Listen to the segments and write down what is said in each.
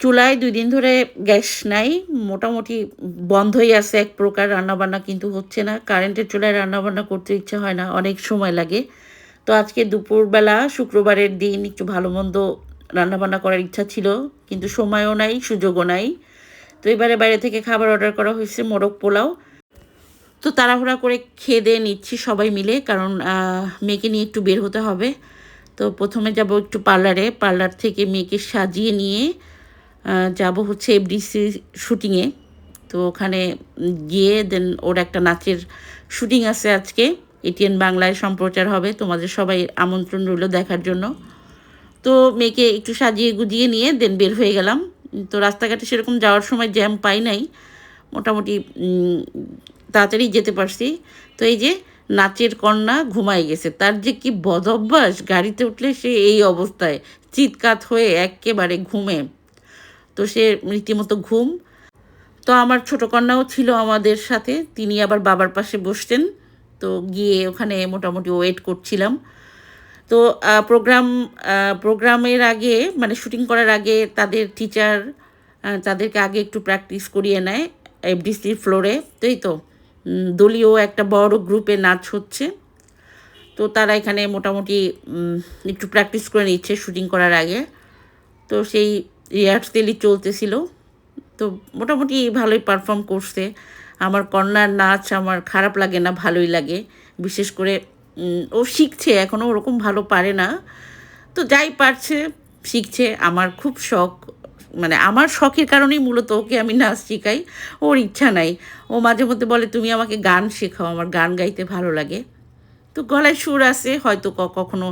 চুলায় দুই দিন ধরে গ্যাস নাই, মোটামুটি বন্ধই আছে, এক প্রকার রান্নাবান্না কিন্তু হচ্ছে না। কারেন্টের চুলায় রান্নাবান্না করতে ইচ্ছা হয় না, অনেক সময় লাগে। তো আজকে দুপুরবেলা, শুক্রবারের দিন একটু ভালো মন্দ রান্নাবান্না করার ইচ্ছা ছিল, কিন্তু সময়ও নাই, সুযোগও নাই। তো এবারে বাইরে থেকে খাবার অর্ডার করা হয়েছে, মোরগ পোলাও। তো তাড়াহুড়া করে খেয়ে দিয়ে নিচ্ছি সবাই মিলে, কারণ মেয়েকে নিয়ে একটু বের হতে হবে। তো প্রথমে যাব একটু পার্লারে, পার্লার থেকে মেয়েকে সাজিয়ে নিয়ে যাব হচ্ছে এফডিসি শুটিংয়ে তো ওখানে গিয়ে দেন ওর একটা নাচের শুটিং আছে আজকে। এটিএন বাংলায় সম্প্রচার হবে। তোমাদের সবাই আমন্ত্রণ রইল দেখার জন্য। তো মেয়েকে একটু সাজিয়ে গুজিয়ে নিয়ে দেন বের হয়ে গেলাম। তো রাস্তাঘাটে সেরকম যাওয়ার সময় জ্যাম পাই নাই। মোটামুটি তাড়াতাড়ি যেতে পারছি। তো এই যে নাচের কন্যা ঘুমায় গেছে। তার যে কি বদ অভ্যাস গাড়িতে উঠলে সে এই অবস্থায় চিৎকাত হয়ে একেবারে ঘুমে। তো সে রীতিমতো ঘুম। তো আমার ছোট কন্যাও ছিল আমাদের সাথে, তিনি আবার বাবার পাশে বসতেন। তো গিয়ে ওখানে মোটামুটি ওয়েট করছিলাম। তো প্রোগ্রাম প্রোগ্রামের আগে মানে শুটিং করার আগে তাদের টিচার তাদেরকে আগে একটু প্র্যাকটিস করিয়ে নেয় এফডিসির ফ্লোরে তাই তো দলীয় একটা বড় গ্রুপে নাচ হচ্ছে। তো তারা এখানে মোটামুটি একটু প্র্যাকটিস করে নিচ্ছে শুটিং করার আগে। তো সেই রিহার্সেলই চলতেছিল। তো মোটামুটি ভালোই পারফর্ম করছে। আমার কন্যার নাচ আমার খারাপ লাগে না, ভালোই লাগে। বিশেষ করে ও শিখছে এখনও ওরকম ভালো পারে না। তো যাই পারছে, শিখছে। আমার খুব শখ মানে আমার শখের কারণেই মূলত ওকে আমি নাচ শেখাই। ওর ইচ্ছা নাই। ও মাঝে মধ্যে বলে, তুমি আমাকে গান শেখাও, আমার গান গাইতে ভালো লাগে। তো গলায় সুর আছে, হয়তো কখনো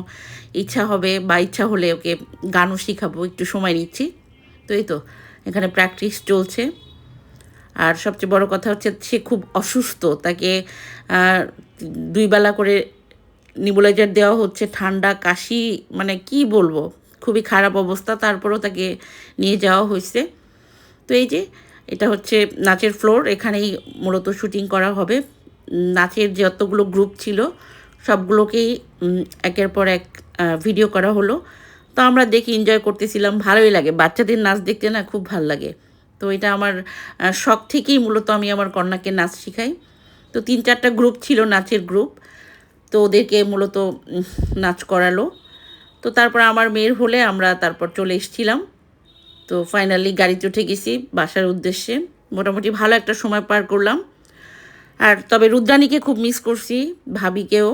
ইচ্ছা হবে বা ইচ্ছা হলে ওকে গানও শেখাবো, একটু সময় নিচ্ছি তো এই তো, এখানে প্র্যাকটিস চলছে। আর সবচেয়ে বড় কথা হচ্ছে সে খুব অসুস্থ, তাকে দুই বেলা করে নিবুলাইজার দেওয়া হচ্ছে, ঠান্ডা, কাশি মানে কি বলব, খুবই খারাপ অবস্থা, তারপরেও তাকে নিয়ে যাওয়া হয়েছে। তো এই যে, এটা হচ্ছে নাচের ফ্লোর এখানেই মূলত শুটিং করা হবে। নাচের যতগুলো গ্রুপ ছিল সবগুলোকেই একের পর এক ভিডিও করা হলো। তো আমরা দেখি এনজয় করতেছিলাম, ভালোই লাগে। বাচ্চাদের নাচ দেখতে না খুব ভালো লাগে। তো এটা আমার শখ থেকেই মূলত আমি আমার কন্যাকে নাচ শেখাই। তো তিন চারটা গ্রুপ ছিল নাচের গ্রুপ তো ওদেরকে মূলত নাচ করালো। তো তারপর আমার মেয়ের হলে আমরা তারপর চলে এসেছিলাম। তো ফাইনালি গাড়িতে উঠে গেছি বাসার উদ্দেশ্যে। মোটামুটি ভালো একটা সময় পার করলাম। আর তবে রুদ্রাণীকে খুব মিস করছি, ভাবিকেও।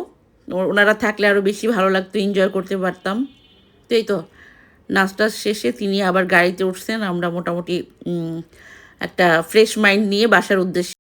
ওনারা থাকলে আরও বেশি ভালো লাগতো এনজয় করতে পারতাম। তো এই তো, নাচটা শেষে তিনি আবার গাড়িতে উঠছেন। আমরা মোটামুটি একটা ফ্রেশ মাইন্ড নিয়ে বাসার উদ্দেশ্যে